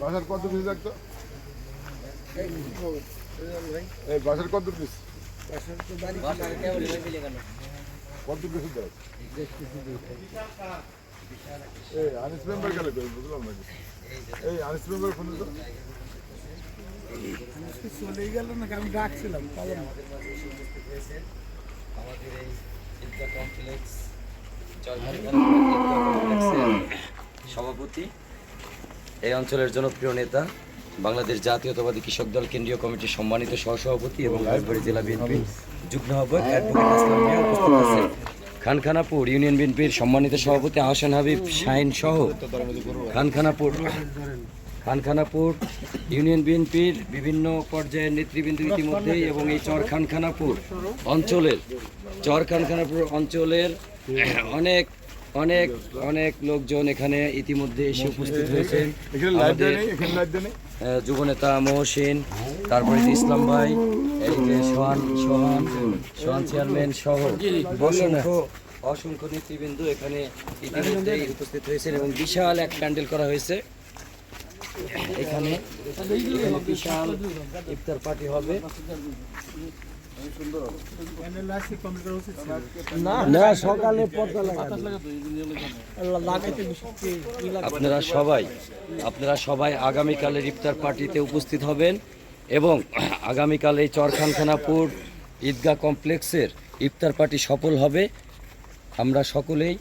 বাসার কত পিস লাগতো এই বাসার কত পিস কত পিস দেয় এই আনিস মেম্বার গেলে বুঝলাম না কিছু। এই আনিস মেম্বার ফোন তো। চলে গেল না আমি ডাকছিলাম আমাদের এই কমপ্লেক্স সভাপতি এই অঞ্চলের জনপ্রিয় নেতা, বাংলাদেশ জাতীয়তাবাদী কৃষক দল কেন্দ্রীয় কমিটির সম্মানিত সহসভাপতি এবং রাজবাড়ী জেলা বিএনপি যুগ্ম আহ্বায়ক খানখানাপুর ইউনিয়ন বিএনপির সম্মানিত সভাপতি আহসান হাবিব শাহিন সহ খানখানাপুর খানখানাপুর ইউনিয়ন বিএনপির বিভিন্ন পর্যায়ের নেতৃবৃন্দ ইতিমধ্যেই এবং এই চর খানখানাপুর অঞ্চলের চর খানখানাপুর অঞ্চলের অনেক অনেক অনেক লোকজন এখানে ইতিমধ্যে এসে উপস্থিত হয়েছেন। আমাদের যুবনেতা মহসিন তারপরে ইসলাম ভাই সোহান সোহান সোহান চেয়ারম্যান সহ অসংখ্য অসংখ্য নেতৃবৃন্দ এখানে ইতিমধ্যেই উপস্থিত হয়েছেন এবং বিশাল এক প্যান্ডেল করা হয়েছে। এখানে এখানে বিশাল ইফতার পার্টি হবে। আপনারা সবাই আপনারা সবাই আগামীকালের ইফতার পার্টিতে উপস্থিত হবেন এবং আগামীকাল এই চরখানখানাপুর ঈদগাহ কমপ্লেক্সের ইফতার পার্টি সফল হবে। আমরা সকলেই,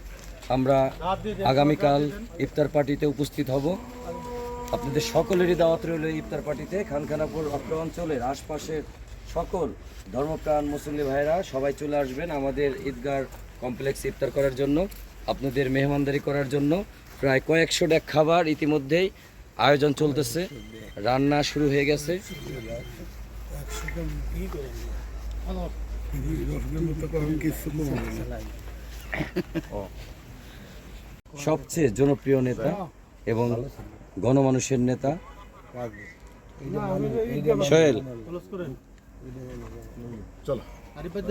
আমরা আগামীকাল ইফতার পার্টিতে উপস্থিত হব। আপনাদের সকলেরই দাওয়াত রইল ইফতার পার্টিতে। খানখানাপুর অত্র অঞ্চলের আশপাশের সকল ধর্মপ্রাণ মুসল্লি ভাইরা সবাই চলে আসবেন আমাদের ঈদগার কমপ্লেক্স ইফতার করার জন্য, আপনাদের মেহমানদারি করার জন্য। প্রায় কয়েকশো ডেক খাবার ইতিমধ্যেই আয়োজন চলতেছে। রান্না শুরু হয়ে গেছে। সবচেয়ে জনপ্রিয় নেতা এবং গণমানুষের নেতা। সোহেল। চলো আরিফের